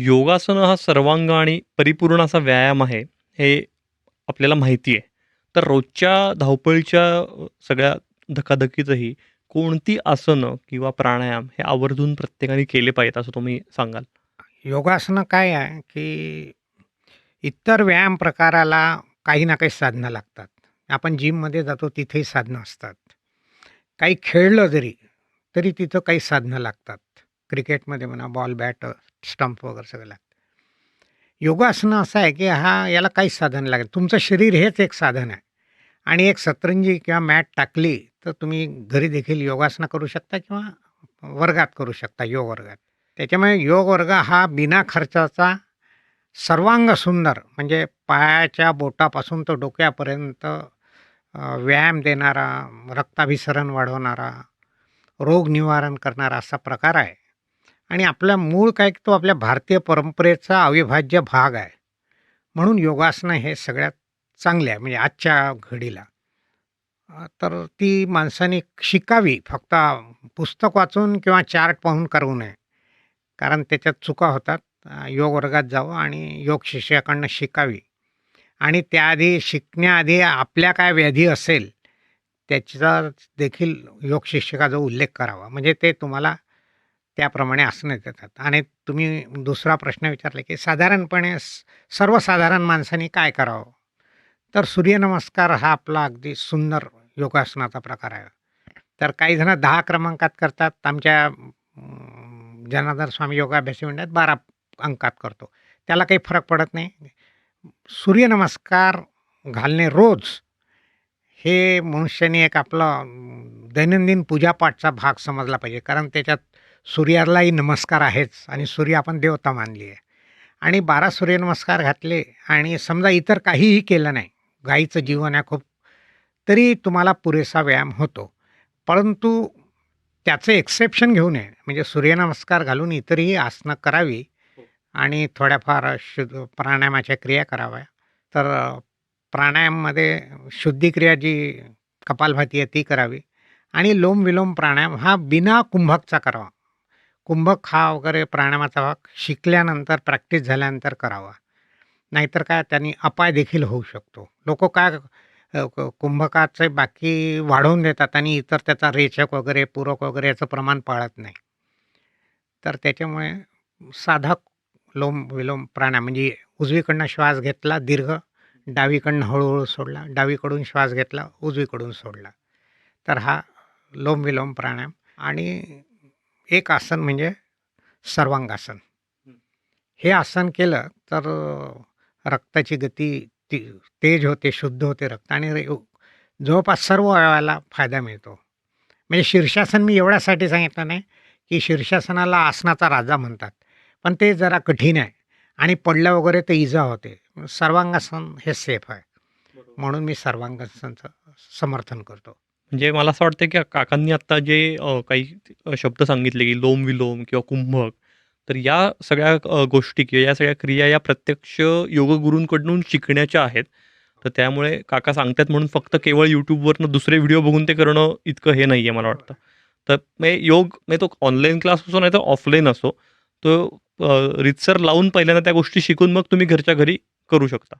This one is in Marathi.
योगासनं हा सर्वांग आणि परिपूर्ण असा व्यायाम आहे, हे आपल्याला माहिती आहे. तर रोजच्या धावपळीच्या सगळ्या धकाधकीतही कोणती आसनं किंवा प्राणायाम हे आवर्जून प्रत्येकाने केले पाहिजेत असं तुम्ही सांगाल? योगासनं काय आहे, की इतर व्यायाम प्रकाराला काही ना काही साधनं लागतात. आपण जिममध्ये जातो तिथेही साधनं असतात. काही खेळलं जरी, तरी तिथं काही साधनं लागतात. क्रिकेटमध्ये म्हणा बॉल, बॅट, स्टंप वगैरे सगळं लागतं. योगासनं असं आहे, की हा याला काहीच साधन लागेल तुमचं शरीर हेच एक साधन आहे आणि एक सतरंजी किंवा मॅट टाकली, तर तुम्ही घरी देखील योगासनं करू शकता किंवा वर्गात करू शकता, योग वर्गात. त्याच्यामुळे योग वर्ग हा बिना खर्चाचा सर्वांग सुंदर म्हणजे पायाच्या बोटापासून तर डोक्यापर्यंत व्यायाम देणारा, रक्ताभिसरण वाढवणारा, रोग निवारण करणारा असा प्रकार आहे आणि आपला मूळ काय तो आपल्या भारतीय परंपरेचा अविभाज्य भाग आहे. म्हणून योगासनं हे सगळ्यात चांगले आहे म्हणजे आजच्या घडीला. तर ती माणसाने शिकावी फक्त पुस्तक वाचून किंवा चार्ट पाहून करू नये. कारण त्याच्यात चुका होतात. योग वर्गात जावं आणि योग शिष्याकडनं शिकावी आणि त्याआधी शिकण्याआधी आपल्या काय व्याधी असेल, त्याचा देखील योग शिक्षकाचा उल्लेख करावा. म्हणजे ते तुम्हाला त्याप्रमाणे आसनं देतात आणि तुम्ही दुसरा प्रश्न विचारला, की साधारणपणे स सर्वसाधारण माणसाने काय करावं? तर सूर्यनमस्कार हा आपला अगदी सुंदर योगासनाचा प्रकार आहे. तर काही जण दहा क्रमांकात करतात. आमच्या जनार्दन स्वामी योगाभ्यासी मंडळात 12 अंकात करतो. त्याला काही फरक पडत नाही. सूर्यनमस्कार घालणे रोज, हे मनुष्याने एक आपला दैनंदिन पूजापाठचा भाग समजला पाहिजे. कारण त्याच्यात सूर्यालाही नमस्कार आहेच आणि सूर्य आपण देवता मानली आहे आणि 12 सूर्यनमस्कार घातले आणि समजा इतर काहीही केलं नाही, गाईचं जीवन आहे खूप, तरी तुम्हाला पुरेसा व्यायाम होतो. परंतु त्याचं एक्सेप्शन घेऊ नये. म्हणजे सूर्यनमस्कार घालून इतरही आसनं करावी आणि थोड्याफार शुद्ध प्राणायामाच्या क्रिया कराव्या. तर प्राणायाममध्ये शुद्धिक्रिया जी कपालभाती आहे ती करावी आणि लोम-विलोम प्राणायाम हा बिना कुंभकचा करावा. कुंभक हा वगैरे प्राणायामाचा भाग शिकल्यानंतर, प्रॅक्टिस झाल्यानंतर करावा. नाहीतर काय त्यांनी अपाय देखील होऊ शकतो. लोक काय कुंभकाचे बाकी वाढवून देतात आणि इतर त्याचा रेचक वगैरे, पूरक वगैरे याचं प्रमाण पाळत नाही. तर त्याच्यामुळे साधा लोम-विलोम प्राणायाम म्हणजे उजवीकडनं श्वास घेतला दीर्घ, डावीकडनं हळूहळू सोडला, डावीकडून श्वास घेतला, उजवीकडून सोडला. तर हा लोम-विलोम प्राणायाम आणि एक आसन म्हणजे सर्वांगासन. हे आसन केलं तर रक्ताची गती ती तेज होते, शुद्ध होते रक्त आणि जवळपास सर्व अवयवाला फायदा मिळतो. म्हणजे शीर्षासन मी एवढ्यासाठी सांगितलं नाही, की शीर्षासनाला आसनाचा राजा म्हणतात. पण ते जरा कठीण आहे आणि पडलं वगैरे तर इजा होते. सर्वांगासन हे सेफ आहे. म्हणून मी सर्वांगासनचं समर्थन करतो. म्हणजे मला असं वाटतं, की काकांनी आत्ता जे अ, काही शब्द सांगितले, की लोम-विलोम किंवा कुंभक, तर या सगळ्या अ, गोष्टी किंवा या सगळ्या क्रिया या प्रत्यक्ष योगगुरूंकडून शिकण्याच्या आहेत. तर त्यामुळे काका सांगतायत म्हणून फक्त केवळ YouTubeवरनं दुसरे व्हिडिओ बघून ते करणं इतकं हे नाहीये मला वाटतं. तर म्हणजे योग म्हणजे तो ऑनलाईन क्लास असो नाहीतर ऑफलाईन असो, तो अ, रीतसर लावून पहिल्यांदा त्या गोष्टी शिकून मग तुम्ही घरच्या घरी करू शकता.